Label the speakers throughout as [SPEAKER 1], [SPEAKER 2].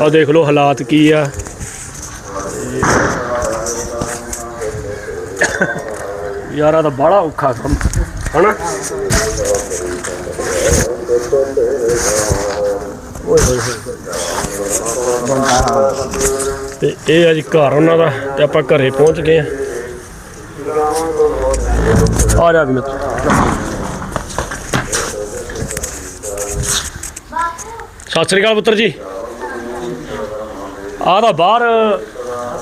[SPEAKER 1] ਆ ਦੇਖ ਲਓ ਹਾਲਾਤ ਕੀ ਆ। ਯਾਰਾ ਤਾਂ ਬੜਾ ਔਖਾ ਕੰਮ, ਹਨਾ? ਓਏ ਹੋਏ ਹੋਏ। ਤੇ ਇਹ ਅੱਜ ਘਰ ਉਹਨਾਂ ਦਾ, ਤੇ ਆਪਾਂ ਘਰੇ ਪਹੁੰਚ ਗਏ ਆ। ਆ ਜਾ ਵੀ ਮਿੱਤਰ ਸਤਿ ਸ੍ਰੀ ਅਕਾਲ ਪੁੱਤਰ ਜੀ। ਆਹ ਤਾਂ ਬਾਹਰ,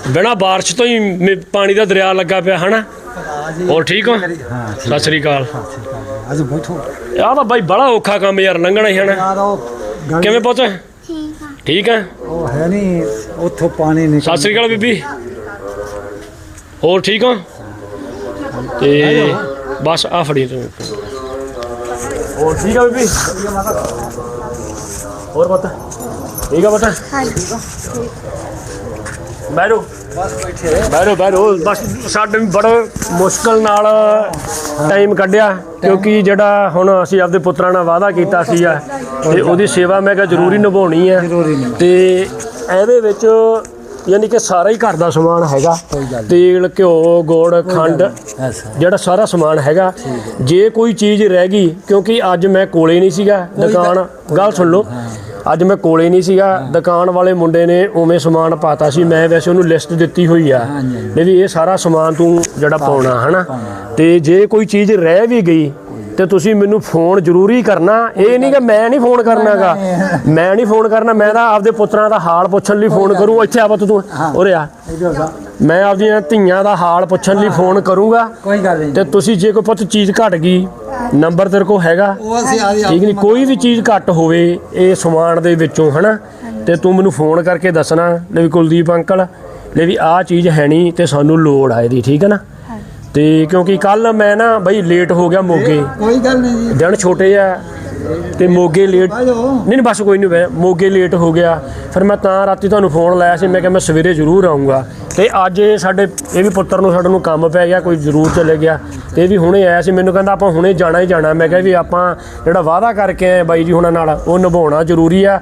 [SPEAKER 1] ਬਿਨਾ ਬਾਰਿਸ਼ ਤੋਂ ਹੀ ਮੇ- ਪਾਣੀ ਦਾ ਦਰਿਆ ਲੱਗਾ ਪਿਆ, ਹਨਾ? ਹੋਰ ਠੀਕ ਹੋ? ਸਤਿ ਸ੍ਰੀ ਅਕਾਲ।
[SPEAKER 2] ਅੱਜ ਬੈਠੋ
[SPEAKER 1] ਆਹ ਤਾਂ ਬਾਈ ਬੜਾ ਔਖਾ ਕੰਮ ਯਾਰ, ਲੰਘਣਾ ਹੀ, ਹਨਾ?
[SPEAKER 2] ਯਾਰ ਉਹ ਗੱਲ-
[SPEAKER 1] ਕਿਵੇਂ ਪੁੱਤ?
[SPEAKER 3] ਠੀਕ ਆ।
[SPEAKER 2] ਉਹ ਹੈ ਨਹੀਂ ਉੱਥੋਂ ਪਾਣੀ ਨਿਕਲ
[SPEAKER 1] ਸਤਿ ਸ੍ਰੀ ਅਕਾਲ ਬੀਬੀ। ਹੋਰ ਠੀਕ ਹੋ? ਤੇ ਬਸ ਆ ਫੜੀ ਤੂੰ। ਹੋਰ ਠੀਕ ਆ ਬੀਬੀ? ਹੋਰ ਪਤਾ? ਠੀਕ ਆ ਪਤਾ?
[SPEAKER 3] ਹਾਂਜੀ
[SPEAKER 1] ਬੈਠੋ।
[SPEAKER 2] ਬਸ ਬੈਠੇ
[SPEAKER 1] ਬੈਠੋ। ਬੈਠੋ ਬਸ ਸਾਡੇ ਵੀ ਬੜਾ ਮੁਸ਼ਕਲ ਨਾਲ ਟਾਈਮ ਕੱਢਿਆ ਕਿਉਂਕਿ ਜਿਹੜਾ ਹੁਣ ਅਸੀਂ ਆਪਦੇ ਪੁੱਤਰਾਂ ਨਾਲ ਵਾਅਦਾ ਕੀਤਾ ਸੀ ਆ ਤੇ ਉਹਦੀ ਸੇਵਾ ਮੈਂ ਕਿਹਾ ਜ਼ਰੂਰੀ ਨਿਭਾਉਣੀ
[SPEAKER 2] ਨਿਭਾਉਣੀ।
[SPEAKER 1] ਤੇ ਇਹਦੇ ਵਿੱਚ ਯਾਨੀ ਕਿ ਸਾਰਾ ਹੀ ਘਰ ਦਾ ਸਮਾਨ ਹੈਗਾ। ਤੇਲ ਘਿਓ ਗੁੜ ਖੰਡ ਜਿਹੜਾ ਸਾਰਾ ਸਮਾਨ ਹੈਗਾ। ਜੇ ਕੋਈ ਚੀਜ਼ ਰਹਿ ਗਈ ਕਿਉਂਕਿ ਅੱਜ ਮੈਂ ਕੋਲੇ ਨਹੀਂ ਸੀਗਾ ਦੁਕਾਨ ਗੱਲ ਸੁਣ ਲਓ। ਅੱਜ ਮੈਂ ਕੋਲੇ ਨਹੀਂ ਸੀਗਾ ਦੁਕਾਨ ਵਾਲੇ ਮੁੰਡੇ ਨੇ ਉਵੇਂ ਸਮਾਨ ਪਾਤਾ ਸੀ। ਮੈਂ ਵੈਸੇ ਉਹਨੂੰ ਲਿਸਟ ਦਿੱਤੀ ਹੋਈ ਆ ਵੀ ਇਹ ਸਾਰਾ ਸਮਾਨ ਤੂੰ ਜਿਹੜਾ ਪਾਉਣਾ ਹਨਾ? ਤੇ ਜੇ ਕੋਈ ਚੀਜ਼ ਰਹਿ ਵੀ ਗਈ ਤੇ ਤੁਸੀਂ ਮੈਨੂੰ ਫੋਨ ਜ਼ਰੂਰੀ ਕਰਨਾ। ਇਹ ਨਹੀਂ ਕਿ ਮੈਂ ਨਹੀਂ ਫੋਨ ਕਰਨਾਗਾ। ਮੈਂ ਨਹੀਂ ਫੋਨ ਕਰਨਾ ਮੈਂ ਤਾਂ ਆਪਦੇ ਪੁੱਤਰਾਂ ਦਾ ਹਾਲ ਪੁੱਛਣ ਲਈ ਫੋਨ ਕਰੂੰ। ਇੱਥੇ ਆ ਪੁੱਤ ਤੂੰ। ਉਰੇ ਆ। ਮੈਂ ਆਪਦੀਆਂ ਧੀਆਂ ਦਾ ਹਾਲ ਪੁੱਛਣ ਲਈ ਫੋਨ ਕਰੂੰਗਾ।
[SPEAKER 2] ਕੋਈ ਗੱਲ ਨਹੀਂ।
[SPEAKER 1] ਤੇ ਤੁਸੀਂ ਜੇ ਕੋਈ ਪੁੱਤ ਚੀਜ਼ ਘਟ ਗਈ ਨੰਬਰ ਤੇਰੇ ਕੋਲ ਹੈਗਾ। ਠੀਕ ਨਹੀਂ ਕੋਈ ਵੀ ਚੀਜ਼ ਘੱਟ ਹੋਵੇ ਇਹ ਸਮਾਨ ਦੇ ਵਿੱਚੋਂ ਹਨਾ? ਤੇ ਤੂੰ ਮੈਨੂੰ ਫੋਨ ਕਰਕੇ ਦੱਸਣਾ ਲੈ ਵੀ ਕੁਲਦੀਪ ਅੰਕਲ ਲੈ ਵੀ ਆਹ ਚੀਜ਼ ਹੈ ਨਹੀਂ ਤੇ ਸਾਨੂੰ ਲੋੜ ਆ ਇਹਦੀ ਠੀਕ ਹੈ ਨਾ? ਤੇ ਕਿਉਂਕਿ ਕੱਲ ਮੈਂ ਨਾ ਬਈ ਲੇਟ ਹੋ ਗਿਆ ਮੋਗੇ।
[SPEAKER 2] ਕੋਈ ਗੱਲ ਨਹੀਂ ਜੀ।
[SPEAKER 1] ਦਿਨ ਛੋਟੇ ਆ ਤੇ ਮੋਗੇ ਲੇਟ ਨਹੀਂ ਨਹੀਂ ਬਸ ਕੋਈ ਨਹੀਂ ਵੇ ਮੋਗੇ ਲੇਟ ਹੋ ਗਿਆ। ਫਿਰ ਮੈਂ ਤਾਂ ਰਾਤੀ ਤੁਹਾਨੂੰ ਫੋਨ ਲਾਇਆ ਸੀ ਮੈਂ ਕਿਹਾ ਮੈਂ ਸਵੇਰੇ ਜ਼ਰੂਰ ਆਉਂਗਾ ਤੇ ਅੱਜ ਇਹ ਸਾਡੇ ਇਹ ਵੀ ਪੁੱਤਰ ਨੂੰ ਸਾਡੇ ਨੂੰ ਕੰਮ ਪੈ ਗਿਆ ਕੋਈ ਜ਼ਰੂਰ ਚਲੇ ਗਿਆ। ਤੇ ਇਹ ਵੀ ਹੁਣੇ ਆਇਆ ਸੀ ਮੈਨੂੰ ਕਹਿੰਦਾ ਆਪਾਂ ਹੁਣੇ ਜਾਣਾ ਹੀ ਜਾਣਾ। ਮੈਂ ਕਿਹਾ ਵੀ ਆਪਾਂ ਜਿਹੜਾ ਵਾਅਦਾ ਕਰਕੇ ਆਏ ਬਾਈ ਜੀ ਹੁਣਾਂ ਨਾਲ ਉਹ ਨਿਭਾਉਣਾ ਜ਼ਰੂਰੀ ਆ।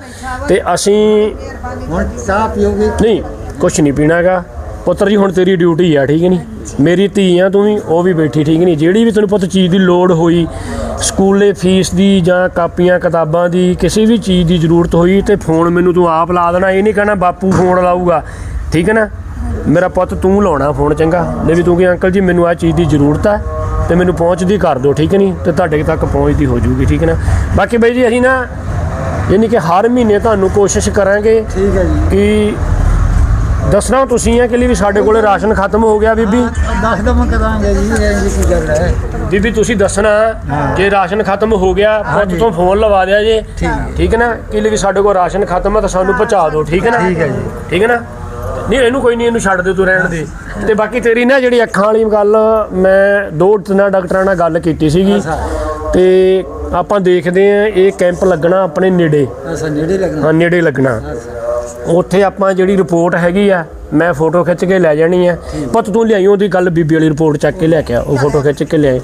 [SPEAKER 1] ਤੇ ਅਸੀਂ
[SPEAKER 2] ਹੁਣ ਚਾਹ ਪੀਓਗੇ?
[SPEAKER 1] ਨਹੀਂ ਕੁਛ ਨਹੀਂ ਪੀਣਾਗਾ। ਪੁੱਤਰ ਜੀ ਹੁਣ ਤੇਰੀ ਡਿਊਟੀ ਆ ਠੀਕ ਨਹੀਂ? ਮੇਰੀ ਧੀ ਆ ਤੂੰ ਵੀ ਉਹ ਵੀ ਬੈਠੀ ਠੀਕ ਨਹੀਂ? ਜਿਹੜੀ ਵੀ ਤੈਨੂੰ ਪੁੱਤ ਚੀਜ਼ ਦੀ ਲੋੜ ਹੋਈ ਸਕੂਲੇ ਫੀਸ ਦੀ ਜਾਂ ਕਾਪੀਆਂ ਕਿਤਾਬਾਂ ਦੀ ਕਿਸੇ ਵੀ ਚੀਜ਼ ਦੀ ਜ਼ਰੂਰਤ ਹੋਈ ਤੇ ਫੋਨ ਮੈਨੂੰ ਤੂੰ ਆਪ ਲਾ ਦੇਣਾ ਇਹ ਨਹੀਂ ਕਹਿਣਾ ਬਾਪੂ ਫੋਨ ਲਾਊਗਾ ਠੀਕ ਹੈ ਨਾ? ਮੇਰਾ ਪੁੱਤ ਤੂੰ ਲਾਉਣਾ ਫੋਨ ਚੰਗਾ ਲੈ ਵੀ ਤੂੰ ਕਿ ਅੰਕਲ ਜੀ ਮੈਨੂੰ ਆ ਚੀਜ਼ ਦੀ ਜ਼ਰੂਰਤ ਆ ਤੇ ਮੈਨੂੰ ਪਹੁੰਚਦੀ ਕਰ ਦਿਓ ਠੀਕ ਨਹੀਂ? ਤੇ ਤੁਹਾਡੇ ਤੱਕ ਪਹੁੰਚਦੀ ਹੋ ਜਾਊਗੀ ਠੀਕ ਹੈ ਨਾ? ਬਾਕੀ ਬਾਈ ਜੀ ਅਸੀਂ ਨਾ ਯਾਨੀ ਕਿ ਹਰ ਮਹੀਨੇ ਤੁਹਾਨੂੰ ਕੋਸ਼ਿਸ਼ ਕਰਾਂਗੇ
[SPEAKER 2] ਠੀਕ ਹੈ ਜੀ।
[SPEAKER 1] ਕਿ ਦੱਸਣਾ ਤੁਸੀਂ ਆ ਕਿ ਲਈ ਵੀ ਸਾਡੇ ਕੋਲੇ ਰਾਸ਼ਨ ਖਤਮ ਹੋ ਗਿਆ ਬੀਬੀ।
[SPEAKER 2] ਦੱਸ ਦਮ ਕਰਾਂਗੇ ਜੀ ਇਹ ਕੀ ਗੱਲ ਹੈ।
[SPEAKER 1] ਬੀਬੀ ਤੁਸੀਂ ਦੱਸਣਾ ਜੇ ਰਾਸ਼ਨ ਖਤਮ ਹੋ ਗਿਆ ਪੁੱਤ ਤੋਂ ਫੋਨ ਲਵਾ ਦਿਆ ਜੇ। ਠੀਕ ਹੈ। ਨਾ? ਕਿ ਲਈ ਵੀ ਸਾਡੇ ਕੋਲ ਰਾਸ਼ਨ ਖਤਮ ਹੈ ਤਾਂ ਸਾਨੂੰ ਪਹੁੰਚਾ ਦਿਓ ਠੀਕ ਹੈ ਨਾ?
[SPEAKER 2] ਠੀਕ ਹੈ ਜੀ।
[SPEAKER 1] ਠੀਕ ਹੈ ਨਾ? ਨਹੀਂ ਇਹਨੂੰ ਕੋਈ ਨਹੀਂ ਇਹਨੂੰ ਛੱਡ ਦੇ ਤੂੰ ਰਹਿਣ ਦੇ। ਤੇ ਬਾਕੀ ਤੇਰੀ ਨਾ ਜਿਹੜੀ ਅੱਖਾਂ ਵਾਲੀ ਗੱਲ ਮੈਂ ਦੋ ਤਿੰਨ ਡਾਕਟਰਾਂ ਨਾਲ ਗੱਲ ਕੀਤੀ ਸੀਗੀ। ਤੇ ਆਪਾਂ ਦੇਖਦੇ ਆ ਇਹ ਕੈਂਪ ਲੱਗਣਾ ਆਪਣੇ ਨੇੜੇ।
[SPEAKER 2] ਅਸਾਂ ਨੇੜੇ ਲੱਗਣਾ।
[SPEAKER 1] ਹਾਂ ਨੇੜੇ ਲੱਗਣਾ। ਉੱਥੇ ਆਪਾਂ ਜਿਹੜੀ ਰਿਪੋਰਟ ਹੈਗੀ ਆ ਮੈਂ ਫੋਟੋ ਖਿੱਚ ਕੇ ਲੈ ਜਾਣੀ ਆ। ਪੁੱਤ ਤੂੰ ਲਿਆਈ ਉਹਦੀ ਗੱਲ ਬੀਬੀ ਵਾਲੀ ਰਿਪੋਰਟ ਚੱਕ ਕੇ ਲੈ ਕੇ ਆ ਉਹ ਫੋਟੋ ਖਿੱਚ ਕੇ ਲਿਆਏ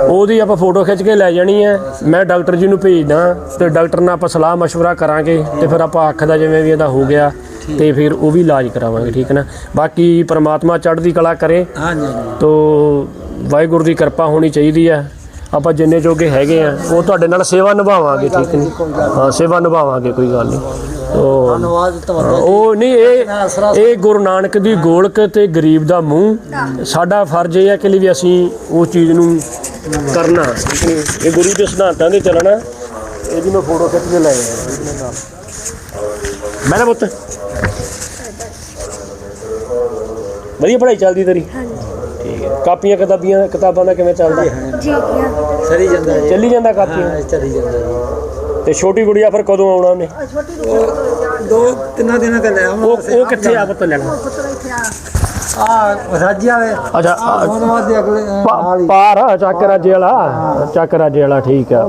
[SPEAKER 2] ਉਹਦੀ
[SPEAKER 1] ਆਪਾਂ ਫੋਟੋ ਖਿੱਚ ਕੇ ਲੈ ਜਾਣੀ ਆ। ਮੈਂ ਡਾਕਟਰ ਜੀ ਨੂੰ ਭੇਜਦਾ ਤੇ ਡਾਕਟਰ ਨਾਲ ਆਪਾਂ ਸਲਾਹ مشਵਰਾ ਕਰਾਂਗੇ ਤੇ ਫਿਰ ਆਪਾਂ ਅੱਖ ਦਾ ਜਿਵੇਂ ਵੀ ਇਹਦਾ ਹੋ ਗਿਆ ਤੇ ਫਿਰ ਉਹ ਵੀ ਇਲਾਜ ਕਰਾਵਾਂਗੇ ਠੀਕ ਹੈ ਨਾ? ਬਾਕੀ ਪਰਮਾਤਮਾ ਚੜ੍ਹਦੀ ਕਲਾ ਕਰੇ।
[SPEAKER 2] ਹਾਂਜੀ
[SPEAKER 1] ਤੋ ਵਾਹਿਗੁਰੂ ਦੀ ਕਿਰਪਾ ਹੋਣੀ ਚਾਹੀਦੀ ਹੈ ਆਪਾਂ ਜਿੰਨੇ ਜੋਗੇ ਹੈਗੇ ਆ ਉਹ ਤੁਹਾਡੇ ਨਾਲ ਸੇਵਾ ਨਿਭਾਵਾਂਗੇ ਠੀਕ ਨਹੀਂ ਹਾਂ ਸੇਵਾ ਨਿਭਾਵਾਂਗੇ ਕੋਈ ਗੱਲ ਨਹੀਂ ਤੋ
[SPEAKER 2] ਧੰਨਵਾਦ ਤੁਹਾਡਾ
[SPEAKER 1] ਉਹ ਨਹੀਂ ਇਹ ਇਹ ਗੁਰੂ ਨਾਨਕ ਦੀ ਗੋਲਕ ਤੇ ਗਰੀਬ ਦਾ ਮੂੰਹ। ਸਾਡਾ ਫਰਜ਼ ਇਹ ਹੈ ਕਿ ਲਈ ਵੀ ਅਸੀਂ ਉਹ ਚੀਜ਼ ਨੂੰ ਕਰਨਾ? ਇਹ ਗੁਰੂ ਦੇ ਸਿਧਾਂਤਾਂ ਦੇ ਚੱਲਣਾ। ਇਹਦੀ ਮੈਂ ਫੋਟੋ ਖਿੱਚ ਕੇ ਲੈ ਆਇਆ। ਮੈਂ ਨਾ ਪੁੱਤ। ਵਧੀਆ ਪੜ੍ਹਾਈ ਚੱਲਦੀ ਤੇਰੀ? ਠੀਕ ਹੈ। ਕਾਪੀਆਂ ਕਿਤਾਬੀਆਂ ਕਿਤਾਬਾਂ ਦਾ ਕਿਵੇਂ ਚੱਲਦਾ?
[SPEAKER 3] ਜੀ ਆ
[SPEAKER 2] ਸਰੀ ਜਾਂਦਾ ਜੀ।
[SPEAKER 1] ਚੱਲੀ ਜਾਂਦਾ ਕਾਪੀਆਂ
[SPEAKER 2] ਹਾਂ ਚਲੀ ਜਾਂਦਾ ਜੀ।
[SPEAKER 1] ਤੇ ਛੋਟੀ ਗੁੜੀਆ ਫਿਰ ਕਦੋਂ ਆਉਣਾ ਉਹਨੇ?
[SPEAKER 2] ਉਹ ਦੋ ਤਿੰਨਾਂ ਦਿਨਾਂ ਦਾ ਲੈ ਆਵਾਂ
[SPEAKER 1] ਉਹ ਉਹ ਕਿੱਥੇ ਆ ਪੁੱਤ ਲੈਣਾ?
[SPEAKER 2] ਆ। ਰਾਜੀ ਆਵੇ
[SPEAKER 1] ਅੱਛਾ,
[SPEAKER 2] ਆ
[SPEAKER 1] ਆ-
[SPEAKER 2] ਉਹਦੇ ਬਾਅਦ ਦੇ ਅਗਲੇ ਅ, ਨਾਲ ਹੀ।
[SPEAKER 1] ਪਾਰ ਆ, ਚੱਕ ਰਾਜੇ ਵਾਲਾ। ਚੱਕ ਰਾਜੇ ਵਾਲਾ ਠੀਕ ਆ।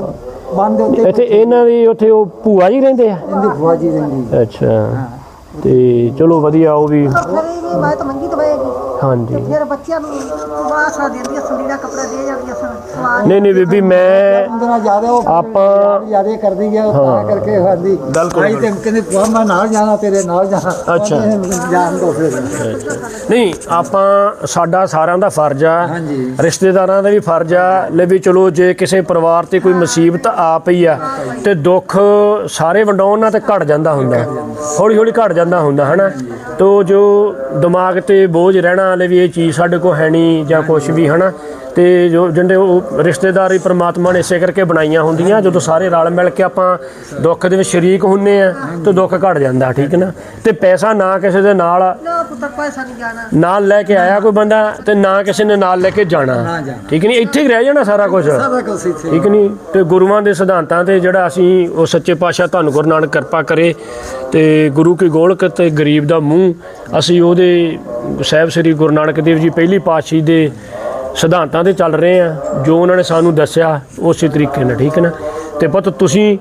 [SPEAKER 2] ਬੰਦ ਦੇ ਉੱਤੇ
[SPEAKER 1] ਇੱਥੇ ਇਹਨਾਂ ਦੀ ਉੱਥੇ ਉਹ ਭੂਆ ਜੀ ਰਹਿੰਦੇ ਆ?
[SPEAKER 2] ਇਹਦੀ ਫੁਆਜੀ ਰਹਿੰਦੀ।
[SPEAKER 1] ਅੱਛਾ। ਤੇ ਚਲੋ ਵਧੀਆ ਉਹ ਵੀ
[SPEAKER 3] ਨਹੀਂ ਮੈਂ ਤਾਂ ਮੰਗੀ ਦਵਾਏਗੀ
[SPEAKER 1] ਹਾਂਜੀ।
[SPEAKER 3] ਤੇ ਫਿਰ ਬੱਚਿਆਂ ਨੂੰ ਆਸਰਾ ਦਿੰਦੀਆਂ ਸੰਦੀੜਾ ਕੱਪੜਾ ਦੇ ਜਾਂਦੀਆਂ ਸਨ ਸਵਾਦ
[SPEAKER 1] ਨਹੀਂ ਨਹੀਂ ਬੀਬੀ ਮੈਂ
[SPEAKER 2] ਅੰਦਰਾਂ ਜ਼ਿਆਦਾ ਉਹ
[SPEAKER 1] ਆਪਾਂ-
[SPEAKER 2] ਜ਼ਿਆਦਾ ਕਰਦੀ ਹੈ ਤਾਂ ਕਰਕੇ ਖਾਂਦੀ।
[SPEAKER 1] ਬਿਲਕੁਲ।
[SPEAKER 2] ਆਈ ਤੇ ਕਹਿੰਦੇ ਭੂਆ ਮੈਂ ਨਾਲ ਜਾਣਾ ਤੇਰੇ ਨਾਲ ਜਾਣਾ।
[SPEAKER 1] ਅੱਛਾ।
[SPEAKER 2] ਉਹਨੇ ਜਾਣ ਦੋ ਫਿਰ।
[SPEAKER 1] ਨਹੀਂ ਆਪਾਂ ਸਾਡਾ ਸਾਰਿਆਂ ਦਾ ਫਰਜ਼ ਆ।
[SPEAKER 2] ਹਾਂਜੀ।
[SPEAKER 1] ਰਿਸ਼ਤੇਦਾਰਾਂ ਦਾ ਵੀ ਫਰਜ਼ ਆ। ਲੈ ਵੀ ਚਲੋ ਜੇ ਕਿਸੇ ਪਰਿਵਾਰ ਤੇ ਕੋਈ ਮੁਸੀਬਤ ਆ ਪਈ ਆ ਤੇ ਦੁੱਖ ਸਾਰੇ ਵੰਡਾਉਣ ਨਾਲ ਤੇ ਘਟ ਜਾਂਦਾ ਹੁੰਦਾ। ਹੌਲੀ ਹੌਲੀ ਘਟ ਜਾਂਦਾ ਹੁੰਦਾ ਹਨਾ? ਤੋ ਜੋ ਦਿਮਾਗ ਤੇ ਬੋਝ ਰਹਿਣਾ ਨਾਲੇ ਵੀ ਇਹ ਚੀਜ਼ ਸਾਡੇ ਕੋਲ ਹੈ ਨਹੀਂ ਜਾਂ ਕੁਝ ਵੀ ਹਨਾ? ਤੇ ਜੋ ਜਿਹੜੇ ਉਹ ਰਿਸ਼ਤੇਦਾਰੀ ਪ੍ਰਮਾਤਮਾ ਨੇ ਇਸੇ ਕਰਕੇ ਬਣਾਈਆਂ ਹੁੰਦੀਆਂ ਜਦੋਂ ਸਾਰੇ ਰਲ ਮਿਲ ਕੇ ਆਪਾਂ ਦੁੱਖ ਦੇ ਵਿੱਚ ਸ਼ਰੀਕ ਹੁੰਨੇ ਆ ਤੇ ਦੁੱਖ ਘਟ ਜਾਂਦਾ ਠੀਕ ਨਾ? ਤੇ ਪੈਸਾ ਨਾ ਕਿਸੇ ਦੇ ਨਾਲ
[SPEAKER 3] ਨਾ ਪੁੱਤਰ ਪੈਸਾ ਨਹੀਂ ਜਾਣਾ।
[SPEAKER 1] ਨਾਲ ਲੈ ਕੇ ਆਇਆ ਕੋਈ ਬੰਦਾ ਤੇ ਨਾ ਕਿਸੇ ਨੇ ਨਾਲ ਲੈ ਕੇ ਜਾਣਾ। ਠੀਕ ਨਹੀਂ ਇੱਥੇ ਹੀ ਰਹਿ ਜਾਣਾ ਸਾਰਾ ਕੁਝ
[SPEAKER 2] ਸਾਰਾ ਕੁਝ ਇੱਥੇ।
[SPEAKER 1] ਠੀਕ ਨਹੀਂ ਤੇ ਗੁਰੂਆਂ ਦੇ ਸਿਧਾਂਤਾਂ ਤੇ ਜਿਹੜਾ ਅਸੀਂ ਉਹ ਸੱਚੇ ਪਾਤਸ਼ਾਹ ਤੁਹਾਨੂੰ ਗੁਰੂ ਨਾਨਕ ਕਿਰਪਾ ਕਰੇ ਤੇ ਗੁਰੂ ਕੀ ਗੋਲਕ ਤੇ ਗਰੀਬ ਦਾ ਮੂੰਹ ਅਸੀਂ ਉਹਦੇ ਸਾਹਿਬ ਸ੍ਰੀ ਗੁਰੂ ਨਾਨਕ ਦੇਵ ਜੀ ਪਹਿਲੀ ਪਾਤਸ਼ਾਹੀ ਦੇ ਸਿਧਾਂਤਾਂ ਤੇ ਚੱਲ ਰਹੇ ਆ ਜੋ ਉਹਨਾਂ ਨੇ ਸਾਨੂੰ ਦੱਸਿਆ ਉਸੇ ਤਰੀਕੇ ਨਾਲ ਠੀਕ ਹੈ ਨਾ? ਤੇ ਪੁੱਤ ਤੁਸੀਂ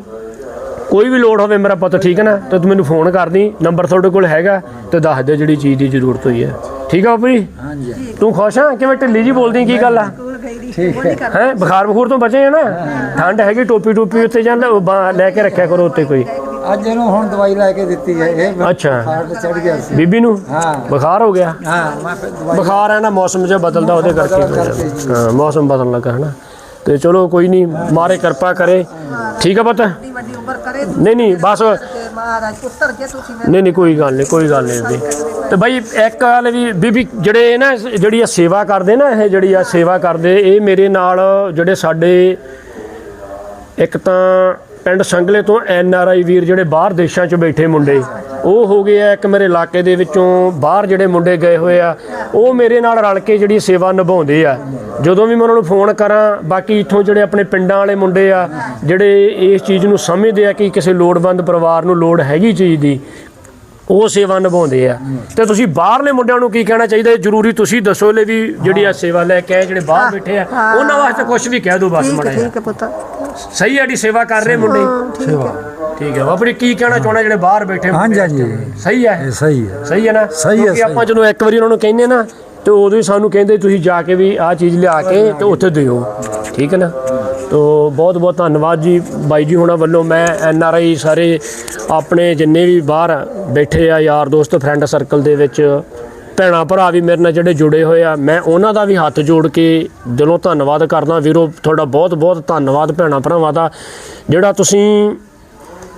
[SPEAKER 1] ਕੋਈ ਵੀ ਲੋੜ ਹੋਵੇ ਮੇਰਾ ਪੁੱਤ ਠੀਕ ਹੈ ਨਾ? ਤੇ ਤੂੰ ਮੈਨੂੰ ਫੋਨ ਕਰਦੀ ਨੰਬਰ ਤੁਹਾਡੇ ਕੋਲ ਹੈਗਾ ਤੇ ਦੱਸ ਦੇ ਜਿਹੜੀ ਚੀਜ਼ ਦੀ ਜ਼ਰੂਰਤ ਹੋਈ ਹੈ। ਠੀਕ ਆ ਬਾਪੂ ਜੀ?
[SPEAKER 2] ਹਾਂਜੀ।
[SPEAKER 1] ਤੂੰ ਖੁਸ਼ ਆ? ਕਿਵੇਂ ਢਿੱਲੀ ਜੀ ਬੋਲਦੀ ਕੀ ਗੱਲ ਆ?
[SPEAKER 3] ਬੋਲੀ ਕਰ
[SPEAKER 1] ਹੈ? ਬੁਖਾਰ ਬਖੂਰ ਤੋਂ ਬਚੇ ਆ ਨਾ? ਠੰਡ ਹੈਗੀ ਟੋਪੀ ਟੋਪੀ ਉੱਤੇ ਜਾਂਦਾ ਲੈ ਕੇ ਰੱਖਿਆ ਕਰੋ ਉੱਤੇ ਕੋਈ।
[SPEAKER 2] ਅੱਜ ਇਹਨੂੰ ਹੁਣ ਦਵਾਈ ਲੈ ਕੇ ਦਿੱਤੀ ਹੈ ਇਹ
[SPEAKER 1] ਅੱਛਾ।
[SPEAKER 2] ਹਾਰਟ ਚੜ ਗਿਆ ਸੀ।
[SPEAKER 1] ਬੀਬੀ ਨੂੰ?
[SPEAKER 2] ਹਾਂ।
[SPEAKER 1] ਬੁਖਾਰ ਹੋ ਗਿਆ?
[SPEAKER 2] ਹਾਂ ਮੈਂ ਫਿਰ ਦਵਾਈ
[SPEAKER 1] ਬੁਖਾਰ ਹੈ ਨਾ ਮੌਸਮ ਜਿਹਾ ਬਦਲਦਾ ਉਹਦੇ ਕਰਕੇ ਹੋ
[SPEAKER 2] ਕਰਕੇ ਜੀ।
[SPEAKER 1] ਜਾਂਦਾ। ਹਾਂ ਮੌਸਮ ਬਦਲਣ ਲੱਗਾ ਹੈ ਨਾ। ਤੇ ਚਲੋ ਕੋਈ ਨਹੀਂ ਮਾਰੇ ਕਿਰਪਾ ਕਰੇ। ਠੀਕ ਆ ਪੁੱਤ?
[SPEAKER 3] ਵੱਡੀ ਵੱਡੀ ਉਮਰ ਕਰੇ
[SPEAKER 1] ਨਹੀਂ ਨਹੀਂ ਬਸ।
[SPEAKER 3] ਤੇ ਮਹਾਰਾਜ ਪੁੱਤਰ ਜੇ ਤੁਸੀਂ ਮੇਰੇ
[SPEAKER 1] ਨਹੀਂ ਨਹੀਂ ਕੋਈ ਗੱਲ ਨਹੀਂ ਕੋਈ ਗੱਲ ਨਹੀਂ ਤੇ ਬਾਈ ਇੱਕ ਗੱਲ ਵੀ ਬੀਬੀ ਜਿਹੜੇ ਨਾ ਜਿਹੜੀ ਆ ਸੇਵਾ ਕਰਦੇ ਨਾ ਇਹ ਜਿਹੜੀ ਆ ਸੇਵਾ ਕਰਦੇ ਇਹ ਮੇਰੇ ਨਾਲ ਜਿਹੜੇ ਸਾਡੇ ਇੱਕ ਤਾਂ ਪਿੰਡ ਸੰਗਲੇ ਤੋਂ ਐਨ ਆਰ ਆਈ ਵੀਰ ਜਿਹੜੇ ਬਾਹਰ ਦੇਸ਼ਾਂ 'ਚ ਬੈਠੇ ਮੁੰਡੇ, ਉਹ ਹੋ ਗਏ ਆ ਇੱਕ ਮੇਰੇ ਇਲਾਕੇ ਦੇ ਵਿੱਚੋਂ ਬਾਹਰ ਜਿਹੜੇ ਮੁੰਡੇ ਗਏ ਹੋਏ ਆ, ਉਹ ਮੇਰੇ ਨਾਲ ਰਲ ਕੇ ਜਿਹੜੀ ਸੇਵਾ ਨਿਭਾਉਂਦੇ ਆ। ਜਦੋਂ ਵੀ ਮੈਂ ਉਹਨਾਂ ਨੂੰ ਫੋਨ ਕਰਾਂ, ਬਾਕੀ ਇੱਥੋਂ ਜਿਹੜੇ ਆਪਣੇ ਪਿੰਡਾਂ ਵਾਲੇ ਮੁੰਡੇ ਆ, ਜਿਹੜੇ ਇਸ ਚੀਜ਼ ਨੂੰ ਸਮਝਦੇ ਆ ਕਿ ਕਿਸੇ ਲੋੜਵੰਦ ਪਰਿਵਾਰ ਨੂੰ ਲੋੜ ਹੈਗੀ ਚੀਜ਼ ਦੀ ਉਹ ਸੇਵਾ ਨਿਭਾਉਂਦੇ ਆ। ਤੇ ਤੁਸੀਂ ਬਾਹਰਲੇ ਮੁੰਡਿਆਂ ਨੂੰ ਕੀ ਕਹਿਣਾ ਚਾਹੀਦਾ? ਇਹ ਜ਼ਰੂਰੀ ਤੁਸੀਂ ਦੱਸੋ ਲੈ ਵੀ ਜਿਹੜੀ ਆ ਸੇਵਾ ਲੈ ਕੇ ਆਏ ਜਿਹੜੇ ਬਾਹਰ ਬੈਠੇ ਆ ਉਹਨਾਂ ਵਾਸਤੇ ਕੁਝ ਵੀ ਕਹਿ ਦਿਓ ਬਸ ਮਾੜਾ
[SPEAKER 3] ਠੀਕ ਹੈ ਪੁੱਤਰ
[SPEAKER 1] ਸਹੀ ਆਡੀ ਸੇਵਾ ਕਰ ਰਹੇ ਮੁੰਡੇ।
[SPEAKER 3] ਹੈ
[SPEAKER 1] ਠੀਕ ਹੈ। ਆਪਣੀ ਕੀ ਕਹਿਣਾ ਚਾਹਣਾ ਜਿਹੜੇ ਬਾਹਰ ਬੈਠੇ
[SPEAKER 4] ਹਾਂਜੀ? ਹਾਂਜੀ।
[SPEAKER 1] ਸਹੀ ਹੈ।
[SPEAKER 4] ਇਹ ਸਹੀ ਹੈ।
[SPEAKER 1] ਸਹੀ ਹੈ ਨਾ?
[SPEAKER 4] ਸਹੀ ਹੈ,
[SPEAKER 1] ਆਪਾਂ ਜਦੋਂ ਇੱਕ ਵਾਰੀ ਉਹਨਾਂ ਨੂੰ ਕਹਿੰਦੇ ਨਾ ਤੇ ਉਦੋਂ ਹੀ ਸਾਨੂੰ ਕਹਿੰਦੇ ਤੁਸੀਂ ਜਾ ਕੇ ਵੀ ਆਹ ਚੀਜ਼ ਲਿਆ ਕੇ ਤੇ ਉੱਥੇ ਦਿਓ। ਠੀਕ ਹੈ ਨਾ? ਤੋ ਬਹੁਤ ਬਹੁਤ ਧੰਨਵਾਦ ਜੀ ਬਾਈ ਜੀ ਹੁਣਾਂ ਵੱਲੋਂ। ਮੈਂ ਐਨ ਆਰ ਆਈ ਸਾਰੇ ਆਪਣੇ ਜਿੰਨੇ ਵੀ ਬਾਹਰ ਬੈਠੇ ਆ ਯਾਰ ਦੋਸਤ ਫਰੈਂਡ ਸਰਕਲ ਦੇ ਵਿੱਚ, ਭੈਣਾਂ ਭਰਾ ਵੀ ਮੇਰੇ ਨਾਲ ਜਿਹੜੇ ਜੁੜੇ ਹੋਏ ਆ, ਮੈਂ ਉਹਨਾਂ ਦਾ ਵੀ ਹੱਥ ਜੋੜ ਕੇ ਦਿਲੋਂ ਧੰਨਵਾਦ ਕਰਦਾ। ਵੀਰੋ, ਤੁਹਾਡਾ ਬਹੁਤ ਬਹੁਤ ਧੰਨਵਾਦ ਭੈਣਾਂ ਭਰਾਵਾਂ ਦਾ, ਜਿਹੜਾ ਤੁਸੀਂ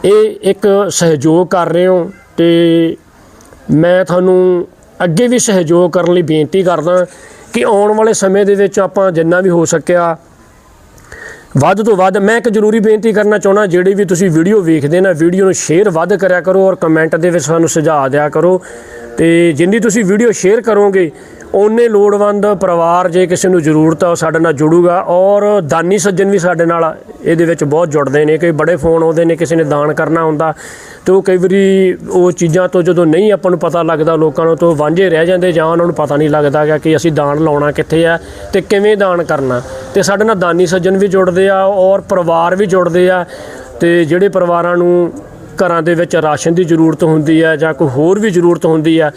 [SPEAKER 1] ਇਹ ਇੱਕ ਸਹਿਯੋਗ ਕਰ ਰਹੇ ਹੋ ਤੇ ਮੈਂ ਤੁਹਾਨੂੰ ਅੱਗੇ ਵੀ ਸਹਿਯੋਗ ਕਰਨ ਲਈ ਬੇਨਤੀ ਕਰਦਾ ਕਿ ਆਉਣ ਵਾਲੇ ਸਮੇਂ ਦੇ ਵਿੱਚ ਆਪਾਂ ਜਿੰਨਾ ਵੀ ਹੋ ਸਕਿਆ ਵੱਧ ਤੋਂ ਵੱਧ ਮੈਂ ਇੱਕ ਜ਼ਰੂਰੀ ਬੇਨਤੀ ਕਰਨਾ ਚਾਹੁੰਦਾ, ਜਿਹੜੀ ਵੀ ਤੁਸੀਂ ਵੀਡੀਓ ਵੇਖਦੇ ਨਾ, ਵੀਡੀਓ ਨੂੰ ਸ਼ੇਅਰ ਵੱਧ ਕਰਿਆ ਕਰੋ ਔਰ ਕਮੈਂਟ ਦੇ ਵਿੱਚ ਸਾਨੂੰ ਸੁਝਾਅ ਦਿਆ ਕਰੋ। ਤੇ ਜਿੰਨੀ ਤੁਸੀਂ ਵੀਡੀਓ ਸ਼ੇਅਰ ਕਰੋਗੇ ਓਨੇ ਲੋੜਵੰਦ ਪਰਿਵਾਰ ਜੇ ਕਿਸੇ ਨੂੰ ਜ਼ਰੂਰਤ ਆ ਸਾਡੇ ਨਾਲ ਜੁੜੂਗਾ ਔਰ ਦਾਨੀ ਸੱਜਣ ਵੀ ਸਾਡੇ ਨਾਲ ਇਹਦੇ ਵਿੱਚ ਬਹੁਤ ਜੁੜਦੇ ਨੇ, ਕਈ ਬੜੇ ਫੋਨ ਆਉਂਦੇ ਨੇ, ਕਿਸੇ ਨੇ ਦਾਨ ਕਰਨਾ ਹੁੰਦਾ ਤੇ ਉਹ ਕਈ ਵਾਰੀ ਉਹ ਚੀਜ਼ਾਂ ਤੋਂ ਜਦੋਂ ਨਹੀਂ ਆਪਾਂ ਨੂੰ ਪਤਾ ਲੱਗਦਾ ਲੋਕਾਂ ਨੂੰ, ਤੋਂ ਵਾਂਝੇ ਰਹਿ ਜਾਂਦੇ ਜਾਂ ਉਹਨਾਂ ਨੂੰ ਪਤਾ ਨਹੀਂ ਲੱਗਦਾ ਗਾ ਕਿ ਅਸੀਂ ਦਾਨ ਲਾਉਣਾ ਕਿੱਥੇ ਆ ਤੇ ਕਿਵੇਂ ਦਾਨ ਕਰਨਾ। ਤੇ ਸਾਡੇ ਨਾਲ ਦਾਨੀ ਸੱਜਣ ਵੀ ਜੁੜਦੇ ਆ ਔਰ ਪਰਿਵਾਰ ਵੀ ਜੁੜਦੇ ਆ ਤੇ ਜਿਹੜੇ ਪਰਿਵਾਰਾਂ ਨੂੰ ਘਰਾਂ ਦੇ ਵਿੱਚ ਰਾਸ਼ਨ ਦੀ ਜ਼ਰੂਰਤ ਹੁੰਦੀ ਹੈ ਜਾਂ ਕੋਈ ਹੋਰ ਵੀ ਜ਼ਰੂਰਤ ਹੁੰਦੀ ਹੈ,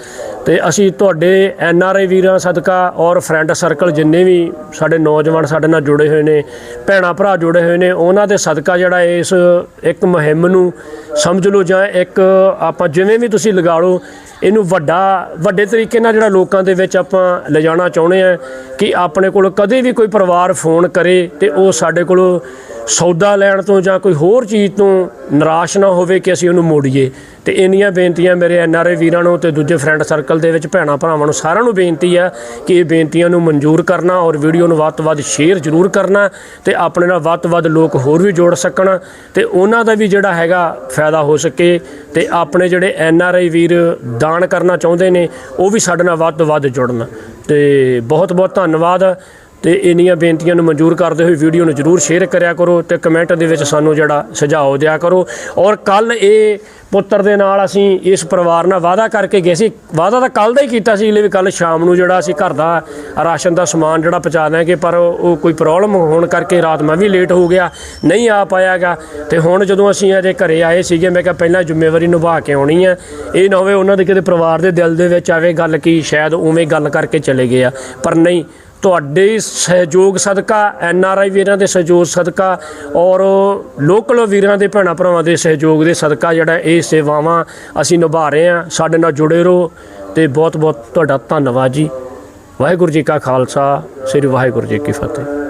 [SPEAKER 1] ਤੇ ਅਸੀਂ ਤੁਹਾਡੇ ਐਨ ਆਰ ਆਈ ਵੀਰਾਂ ਸਦਕਾ ਔਰ ਫਰੈਂਡ ਸਰਕਲ ਜਿੰਨੇ ਵੀ ਸਾਡੇ ਨੌਜਵਾਨ ਸਾਡੇ ਨਾਲ ਜੁੜੇ ਹੋਏ ਨੇ, ਭੈਣਾ ਭਰਾ ਜੁੜੇ ਹੋਏ ਨੇ, ਉਹਨਾਂ ਦੇ ਸਦਕਾ ਜਿਹੜਾ ਇਸ ਇੱਕ ਮੁਹਿੰਮ ਨੂੰ ਸਮਝ ਲਓ ਜਾਂ ਇੱਕ ਆਪਾਂ ਜਿਵੇਂ ਵੀ ਤੁਸੀਂ ਲਗਾ ਲਓ, ਇਹਨੂੰ ਵੱਡਾ, ਵੱਡੇ ਤਰੀਕੇ ਨਾਲ ਜਿਹੜਾ ਲੋਕਾਂ ਦੇ ਵਿੱਚ ਆਪਾਂ ਲਿਜਾਣਾ ਚਾਹੁੰਦੇ ਆ ਕਿ ਆਪਣੇ ਕੋਲ ਕਦੇ ਵੀ ਕੋਈ ਪਰਿਵਾਰ ਫੋਨ ਕਰੇ ਤੇ ਉਹ ਸਾਡੇ ਕੋਲ ਸੌਦਾ ਲੈਣ ਤੋਂ ਜਾਂ ਕੋਈ ਹੋਰ ਚੀਜ਼ ਤੋਂ ਨਿਰਾਸ਼ ਨਾ ਹੋਵੇ ਕਿ ਅਸੀਂ ਉਹਨੂੰ ਮੋੜੀਏ। ਤੇ ਇੰਨੀਆਂ ਬੇਨਤੀਆਂ ਮੇਰੇ ਐਨਆਰਏ ਵੀਰਾਂ ਨੂੰ ਤੇ ਦੂਜੇ ਫਰੈਂਡ ਸਰਕਲ ਦੇ ਵਿੱਚ ਭੈਣਾ ਭਰਾਵਾਂ ਨੂੰ ਸਾਰਿਆਂ ਨੂੰ ਬੇਨਤੀ ਆ ਕਿ ਇਹ ਬੇਨਤੀਆਂ ਨੂੰ ਮਨਜ਼ੂਰ ਕਰਨਾ ਔਰ ਵੀਡੀਓ ਨੂੰ ਵੱਧ ਤੋਂ ਵੱਧ ਸ਼ੇਅਰ ਜ਼ਰੂਰ ਕਰਨਾ ਤੇ ਆਪਣੇ ਨਾਲ ਵੱਧ ਤੋਂ ਵੱਧ ਲੋਕ ਹੋਰ ਵੀ ਜੋੜ ਸਕਣ ਤੇ ਉਹਨਾਂ ਦਾ ਵੀ ਜਿਹੜਾ ਹੈਗਾ ਫਾਇਦਾ ਹੋ ਸਕੇ ਤੇ ਆਪਣੇ ਜਿਹੜੇ ਐਨਆਰਆਈ ਵੀਰ ਦਾਨ ਕਰਨਾ ਚਾਹੁੰਦੇ ਨੇ, ਉਹ ਵੀ ਸਾਡੇ ਨਾਲ ਵੱਧ ਤੋਂ ਵੱਧ ਜੁੜਨ। ਤੇ ਬਹੁਤ ਬਹੁਤ ਧੰਨਵਾਦ। ਤੇ ਇੰਨੀਆਂ ਬੇਨਤੀਆਂ ਨੂੰ ਮਨਜ਼ੂਰ ਕਰਦੇ ਹੋਏ ਵੀਡੀਓ ਨੂੰ ਜਰੂਰ ਸ਼ੇਅਰ ਕਰਿਆ ਕਰੋ ਤੇ ਕਮੈਂਟ ਦੇ ਵਿੱਚ ਸਾਨੂੰ ਜਿਹੜਾ ਸੁਝਾਅ ਦਿਆ ਕਰੋ। ਔਰ ਕੱਲ ਇਹ ਪੁੱਤਰ ਦੇ ਨਾਲ ਅਸੀਂ ਇਸ ਪਰਿਵਾਰ ਨਾਲ ਵਾਅਦਾ ਕਰਕੇ ਗਏ ਸੀ। ਵਾਅਦਾ ਤਾਂ ਕੱਲ ਦਾ ਹੀ ਕੀਤਾ ਸੀ ਵੀ ਕੱਲ ਸ਼ਾਮ ਨੂੰ ਜਿਹੜਾ ਅਸੀਂ ਘਰ ਦਾ ਰਾਸ਼ਨ ਦਾ ਸਮਾਨ ਜਿਹੜਾ ਪਹੁੰਚਾ ਦਾਂਗੇ ਪਰ ਉਹ ਕੋਈ ਪ੍ਰੋਬਲਮ ਹੋਣ ਕਰਕੇ ਰਾਤ ਮੈਂ ਵੀ ਲੇਟ ਹੋ ਗਿਆ, ਨਹੀਂ ਆ ਪਾਇਆਗਾ ਤੇ ਹੁਣ ਜਦੋਂ ਅਸੀਂ ਅਜੇ ਘਰੇ ਆਏ ਸੀਗੇ, ਮੈਂ ਕਿਹਾ ਪਹਿਲਾਂ ਜ਼ਿੰਮੇਵਾਰੀ ਨਿਭਾ ਕੇ ਆਉਣੀ ਆ। ਇਹ ਨਾ ਹੋਵੇ ਉਹਨਾਂ ਦੇ ਕਿਤੇ ਪਰਿਵਾਰ ਦੇ ਦਿਲ ਦੇ ਵਿੱਚ ਆਵੇ ਗੱਲ ਕੀ, ਸ਼ਾਇਦ ਉਵੇਂ ਗੱਲ ਕਰਕੇ ਚਲੇ ਗਏ ਆ। ਪਰ ਨਹੀਂ ਤੁਹਾਡੇ ਸਹਿਯੋਗ ਸਦਕਾ, ਐਨ ਆਰ ਆਈ ਵੀਰਾਂ ਦੇ ਸਹਿਯੋਗ ਸਦਕਾ ਔਰ ਲੋਕਲ ਵੀਰਾਂ ਦੇ ਭੈਣਾਂ ਭਰਾਵਾਂ ਦੇ ਸਹਿਯੋਗ ਦੇ ਸਦਕਾ ਜਿਹੜਾ ਇਹ ਸੇਵਾਵਾਂ ਅਸੀਂ ਨਿਭਾ ਰਹੇ ਹਾਂ। ਸਾਡੇ ਨਾਲ ਜੁੜੇ ਰਹੋ ਤੇ ਬਹੁਤ ਬਹੁਤ ਤੁਹਾਡਾ ਧੰਨਵਾਦ ਜੀ। ਵਾਹਿਗੁਰੂ ਜੀ ਕਾ ਖਾਲਸਾ, ਸ੍ਰੀ ਵਾਹਿਗੁਰੂ ਜੀ ਕੀ ਫਤਿਹ।